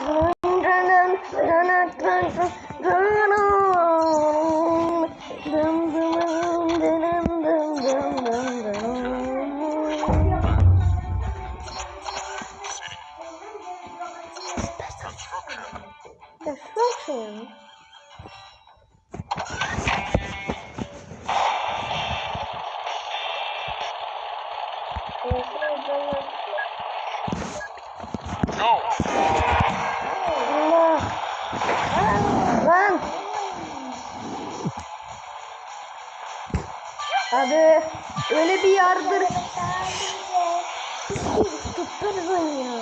dun, dun, dun, dun. Abi öyle bir yardır. Tutturun ya.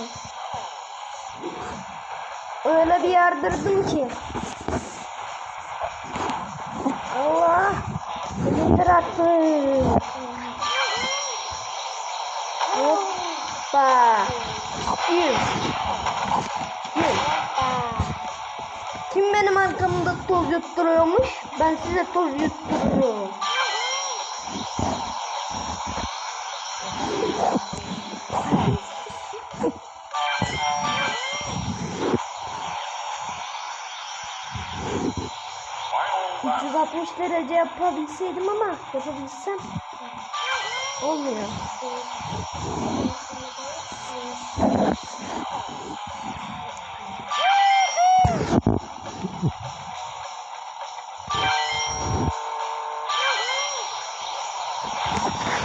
Öyle bir yardırdım ki. Allah. Elimdir attı. Hoppa. Yüz. Yüz. Kim benim arkamda toz yutturuyormuş? Ben size toz yutturuyorum. ...360 derece yapabilseydim ama yapabilsem olmuyor.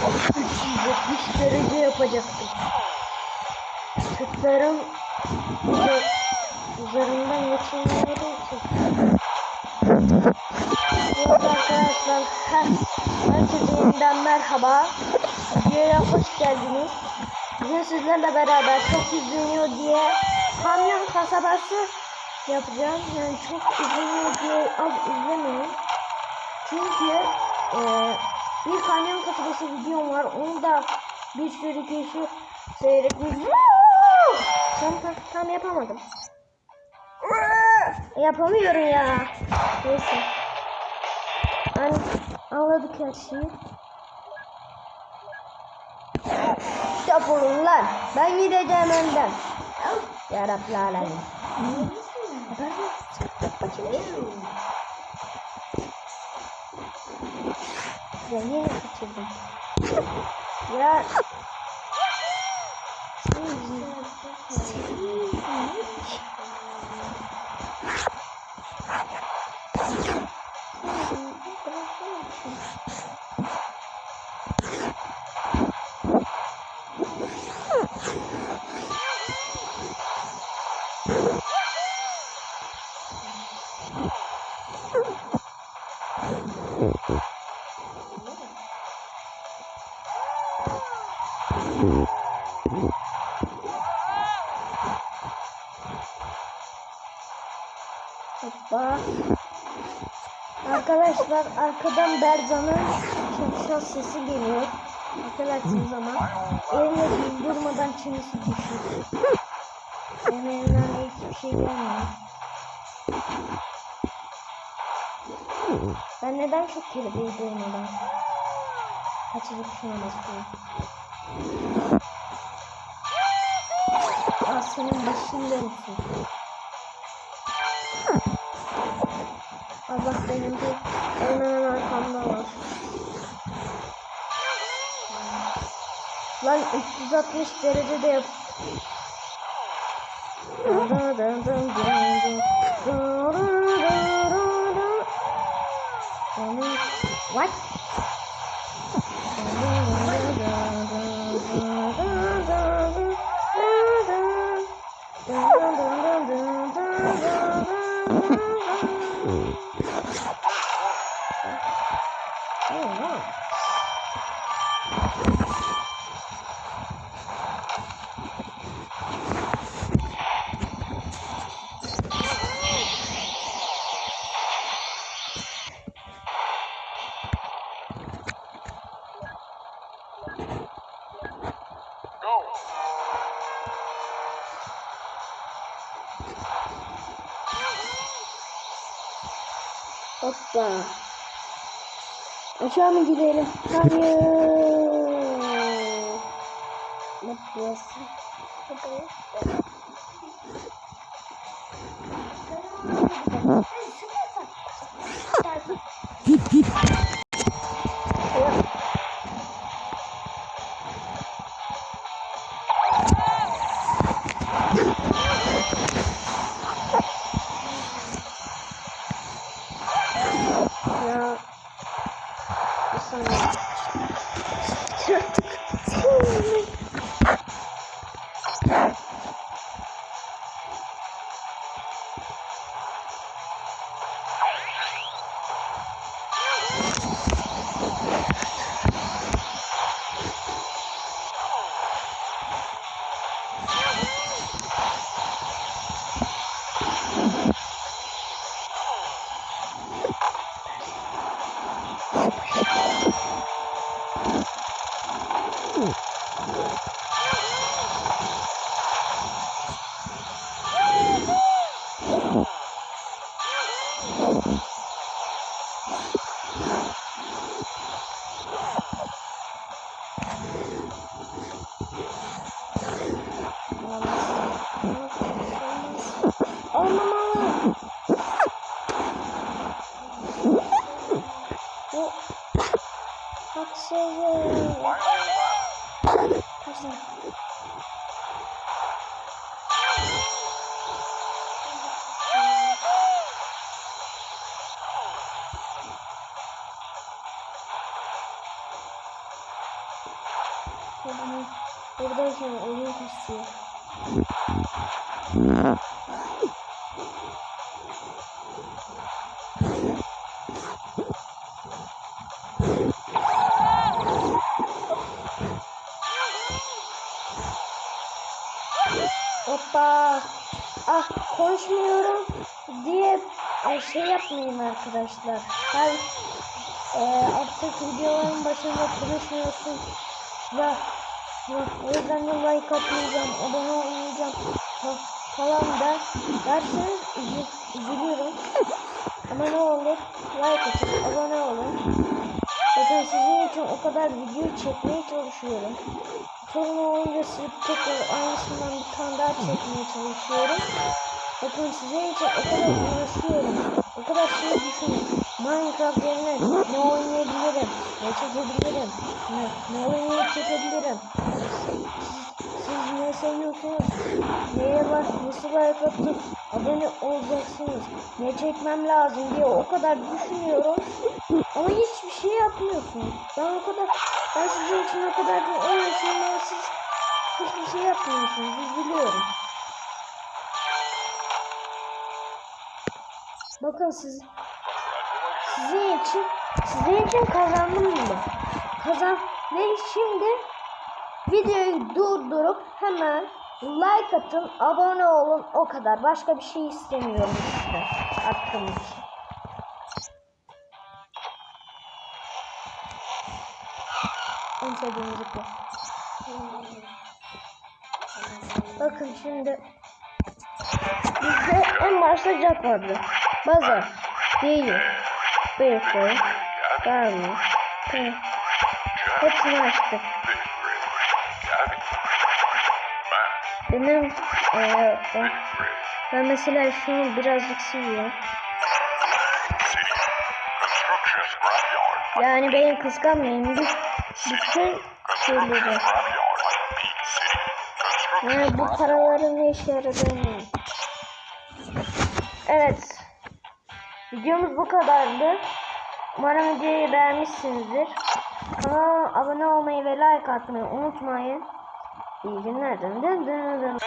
...370 derece yapacaktım. Kırkların üze- üzerinden geçilmeleri için. Evet arkadaşlar, her, herkese yeniden merhaba. Videoya hoş geldiniz. Bugün sizlerle beraber çok izleniyor diye kamyon kasabası yapacağım. Yani çok izleniyor diye az izlemeyin. Çünkü eee bir kamyon kasabası videom var. Onu da bir sürü kişi seyretmiş. Tam, tam, tam yapamadım. Yapamıyorum ya. Neyse. Hani anladık her şeyi. Yapalım lan. Ben gideceğim önden. Ya Rabbi alemin. Ya yine kaçırdım. Ya. Hoppa. Arkadaşlar arkadan Berzan'ın şapşal sesi geliyor. Affedersiniz ama elimle durmadan çenesi düşüyor. Benim elimden de hiçbir şey gelmiyor. Ben neden çok kelebeği durmadan kaçırıp şuna basıyorum? Aa senin başın dönsün. Allah benim de hemen arkamda var. Lan 360 derecede yap. What? Hoppa. Aşağı mı gidelim? Hayır. Ne burası? Thank haksızlık. Kaçın. Buradayken oyun kasıyor. Hoppa. Ah konuşmuyorum diye şey yapmayın arkadaşlar. Her e, artık videoların başında konuşmuyorsun. Ve, o yüzden de like atmayacağım, abone olmayacağım fa- falan der, derseniz üzü, üzülüyorum. Ama ne olur like atın, abone olun. Bakın sizin için o kadar video çekmeye çalışıyorum. Silip tekrar aynısından bir tane daha çekmeye çalışıyorum. Bakın sizin için o kadar uğraşıyorum. O kadar şey düşünün. Minecraft yerine ne oynayabilirim, ne çekebilirim, ne, ne oyunu çekebilirim. Siz, ne seviyorsunuz, neye bak, nasıl like atıp abone olacaksınız, ne çekmem lazım diye o kadar düşünüyorum. Ama hiçbir şey yapmıyorsunuz. Ben o kadar, ben sizin için o kadar bir uğraşıyorum ama siz hiçbir şey yapmıyorsunuz. Üzülüyorum. Bakın siz sizin için sizin için kazandım bile. Kazan ve şimdi videoyu durdurup hemen like atın, abone olun o kadar. Başka bir şey istemiyorum sizden attığım sevdiğim zıplı. Bakın şimdi bizde en başta Jack vardı. Baza, değil, bıyıklı, garmi, hepsini açtık. Benim eee o, ben mesela şunu birazcık seviyorum. Yani beni kıskanmayın. Bir, City. Construction Yani bu paraların ne işe yaradığını. Evet. Videomuz bu kadardı. Umarım videoyu beğenmişsinizdir. Kanala abone olmayı ve like atmayı unutmayın. İyi günler. Dın dın dın dın.